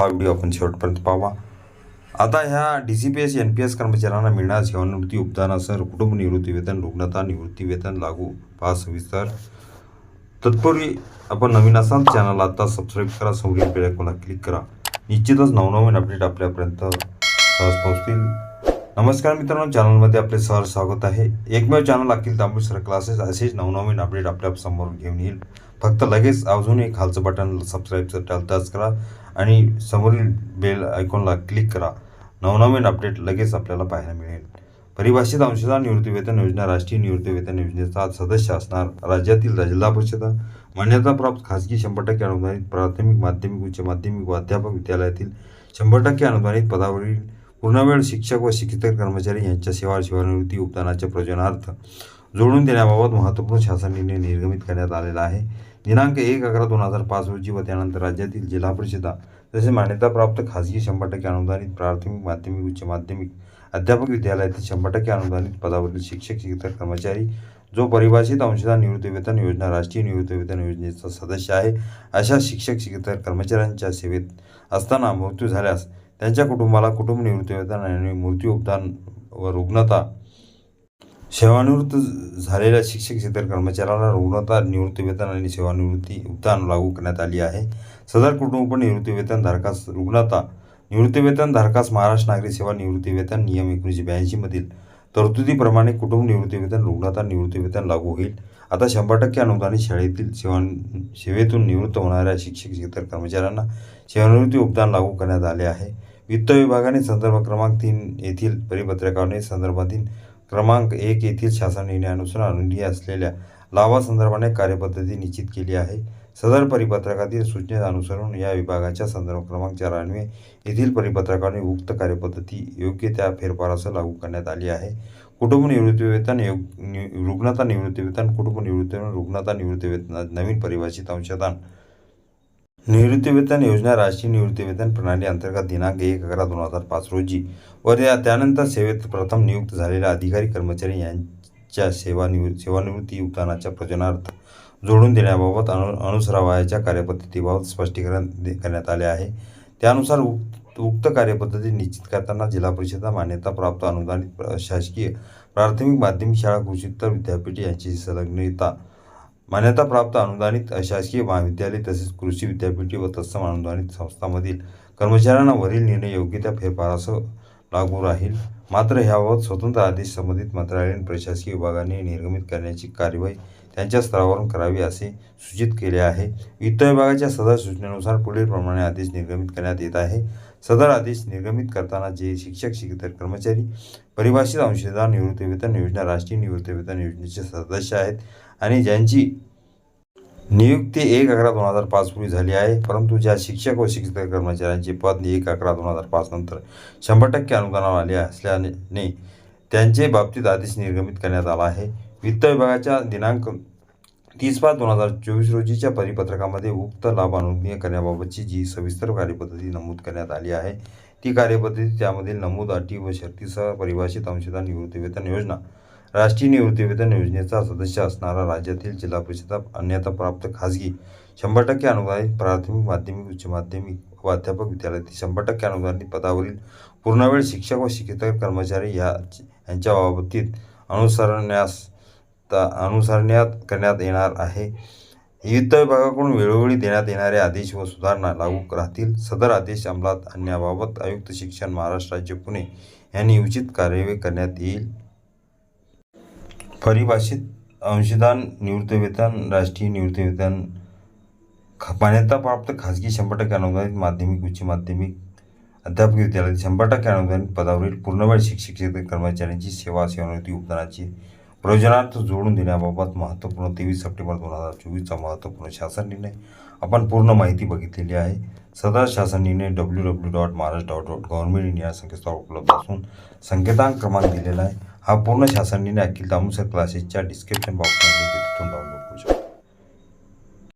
हा व्हिडिओ आपण शेवटपर्यंत पाहावा आता ह्या D C P S N P S कर्मचाऱ्यांना मिळणार सेवानिवृत्ती उपदानासह कुटुंब निवृत्ती वेतन रुग्णता निवृत्ती वेतन लागू पहा सविस्तर. तत्पूर्वी आपण नवीन असाल चॅनल आता सबस्क्राईब करा समोरील बेल आयकॉनला क्लिक करा. निश्चितच नवनवीन अपडेट आपल्यापर्यंत सहज पोहोचतील. नमस्कार मित्रांनो चॅनलमध्ये आपले सहज स्वागत आहे. एकमेव channel Akhil Tambul sir classes असेच नवनवीन अपडेट आपल्यासमोर घेऊन येईल. फक्त लगेच अजून एक खालचं बटन सबस्क्राईबचं टाल टच करा. आणि समोरील बेल आयकॉनला क्लिक करा. नवनवीन अपडेट लगेच आपल्याला पाहायला मिळेल. परिभाषित अंशदान निवृत्तीवेतन योजना राष्ट्रीय निवृत्तीवेतन योजनेचा सदस्य असणार राज्यातील जिल्हा परिषद. मान्यताप्राप्त खाजगी शंभर टक्के अनुदानित प्राथमिक माध्यमिक उच्च माध्यमिक व अध्यापक विद्यालयातील शंभर टक्के अनुदानित पदावरील पूर्णवेळ शिक्षक व शिक्षक कर्मचारी यांच्या सेवा सेवानिवृत्ती उपदानाच्या प्रयोजनार्थ जोडून देण्याबाबत महत्त्वपूर्ण शासन निर्णय निर्गमित करण्यात आलेला आहे. दिनांक एक अकरा दोन हजार पाच रोजी व त्यानंतर राज्यातील जिल्हा परिषदा तसेच मान्यताप्राप्त खाजगी शंभर टक्के अनुदानित प्राथमिक माध्यमिक उच्च माध्यमिक अध्यापक विद्यालयातील शंभर टक्के अनुदानित पदावरील शिक्षक शिक्षक कर्मचारी जो परिभाषित अंशदान निवृत्तीवेतन योजना राष्ट्रीय निवृत्तीवेतन योजनेचा सदस्य आहे अशा शिक्षक शिक्षक कर्मचाऱ्यांच्या सेवेत असताना मृत्यू झाल्यास त्यांच्या कुटुंबाला कुटुंब निवृत्तीवेतन आणि मृत्यू उपदान व रुग्णता सेवानिवृत्त झालेल्या शिक्षक क्षेत्र कर्मचाऱ्याला रुग्णता निवृत्ती वेतन आणि सेवानिवृत्ती उपदान लागू करण्यात आली आहे. सदर कुटुंब निवृत्ती वेतन धारकास रुग्णता निवृत्ती वेतन धारकास महाराष्ट्र नागरी सेवा निवृत्ती वेतन नियम एकोणीसशे ब्याऐंशी मधील तरतुदीप्रमाणे कुटुंब निवृत्ती वेतन रुग्णता निवृत्ती वेतन लागू होईल. आता शंभर टक्के अनुदानित शाळेतील सेवा सेवेतून निवृत्त होणाऱ्या शिक्षक क्षेत्र कर्मचाऱ्यांना सेवानिवृत्ती उपदान लागू करण्यात आले आहे. वित्त विभागाने संदर्भ क्रमांक तीन येथील परिपत्रकाने संदर्भातील क्रमांक एक येथील शासन निर्णयानुसार अनुनीय असलेल्या लाभासंदर्भाने कार्यपद्धती निश्चित केली आहे. सदर परिपत्रकातील सूचनेत अनुसरून या विभागाच्या संदर्भ क्रमांक चार येथील परिपत्रकाने उक्त कार्यपद्धती योग्य त्या फेरफारासह लागू करण्यात आली आहे. कुटुंब निवृत्तीवेतन योग नि रुग्णता निवृत्ती वेतन कुटुंब निवृत्तीवेतन रुग्णता निवृत्तीवेतन नवीन परिभाषित अंशदान निवृत्तीवेतन योजना राष्ट्रीय निवृत्तीवेतन प्रणाली अंतर्गत दिनांक एक अकरा दोन हजार पाच रोजी. व त्यानंतर सेवेत प्रथम नियुक्त झालेल्या अधिकारी कर्मचारी यांच्या सेवा सेवानिवृत्ती योगदानाच्या प्रयोजनार्थ जोडून देण्याबाबत अनु अनुसरावयाच्या कार्यपद्धतीबाबत स्पष्टीकरण दे करण्यात आले आहे. त्यानुसार उक्त उक्त कार्यपद्धती निश्चित करताना जिल्हा परिषदा मान्यताप्राप्त अनुदानित प्र- शासकीय प्राथमिक माध्यमिक शाळा कृषीत्तर विद्यापीठ यांची संलग्नता मान्यताप्राप्त अनुदानित अशासकीय महाविद्यालय तसेच कृषी विद्यापीठे व तत्सम अनुदानित संस्थांमधील कर्मचाऱ्यांना वरील निर्णय योग्य त्या फेरफारासह लागू राहील. मात्र ह्याबाबत स्वतंत्र आदेश संबंधित मंत्रालयीन प्रशासकीय विभागाने निर्गमित करण्याची कार्यवाही त्यांच्या स्तरावरून करावी असे सूचित केले आहे. वित्त विभागाच्या सदर सूचनेनुसार पुढील प्रमाणे आदेश निर्गमित करण्यात येत आहे. सदर आदेश निर्गमित करताना जे शिक्षक शिक्षक कर्मचारी परिभाषित अंशदार निवृत्ती वेतन योजना राष्ट्रीय निवृत्ती वेतन योजनेचे सदस्य आहेत. आणि ज्यांची नियुक्ती एक अकरा दोन हजार पाच पूर्वी झाली आहे परंतु ज्या शिक्षक व शिक्षक कर्मचाऱ्यांची पद एक अकरा दोन हजार पाच नंतर शंभर टक्के अनुदानावर आले असल्याने त्यांचे बाबतीत आदेश निर्गमित करण्यात आला आहे. वित्त विभागाच्या दिनांक तीस पाच दोन हजार चोवीस रोजीच्या परिपत्रकामध्ये उक्त लाभ अनुज्ञ करण्याबाबतची जी सविस्तर कार्यपद्धती नमूद करण्यात आली आहे ती कार्यपद्धती त्यामधील नमूद अटी व शर्तीसह परिभाषित अंशदान निवृत्ती वेतन योजना राष्ट्रीय निवृत्तीवेतन योजनेचा सदस्य असणारा राज्यातील जिल्हा परिषदा अन्यथा प्राप्त खाजगी शंभर टक्के अनुदानित प्राथमिक माध्यमिक उच्च माध्यमिक व अध्यापक विद्यालयातील शंभर टक्के अनुदानित पदावरील पूर्णवेळ शिक्षक व शिक्षक कर्मचारी या यांच्या बाबतीत अनुसरण्यास ता- अनुसरण्यात करण्यात येणार आहे. वित्त विभागाकडून वेळोवेळी देण्यात येणारे आदेश व सुधारणा लागू राहतील. सदर आदेश अंमलात आणण्याबाबत आयुक्त शिक्षण महाराष्ट्र राज्य पुणे यांनी उचित कार्यवाही करण्यात येईल. परिभाषित अंशदान निवृत्तीवेतन राष्ट्रीय निवृत्तीवेतन ख- मान्यताप्राप्त खाजगी शंभर टक्के अनुदानित माध्यमिक उच्च माध्यमिक अध्यापक विद्यालयातील शंभर टक्के अनुदानित पदावरील पूर्णवेळ शिक्षक शिक्षक कर्मचाऱ्यांची सेवा सेवानिवृत्ती उपदानाची प्रयोजनार्थ जोडून देण्याबाबत महत्त्वपूर्ण तेवीस सप्टेंबर दोन हजार चोवीसचा महत्त्वपूर्ण शासन निर्णय आपण पूर्ण माहिती बघितलेली आहे. सदर शासन निर्णय W W dot Maharashtra dot dot government India संकेतस्थळावर उपलब्ध असून संकेतांक क्रमांक दिलेला आहे. हा पूर्ण शासन निर्णय अखिल दामोसर क्लासेसच्या डिस्क्रिप्शन बॉक्समध्ये तिथून डाउनलोड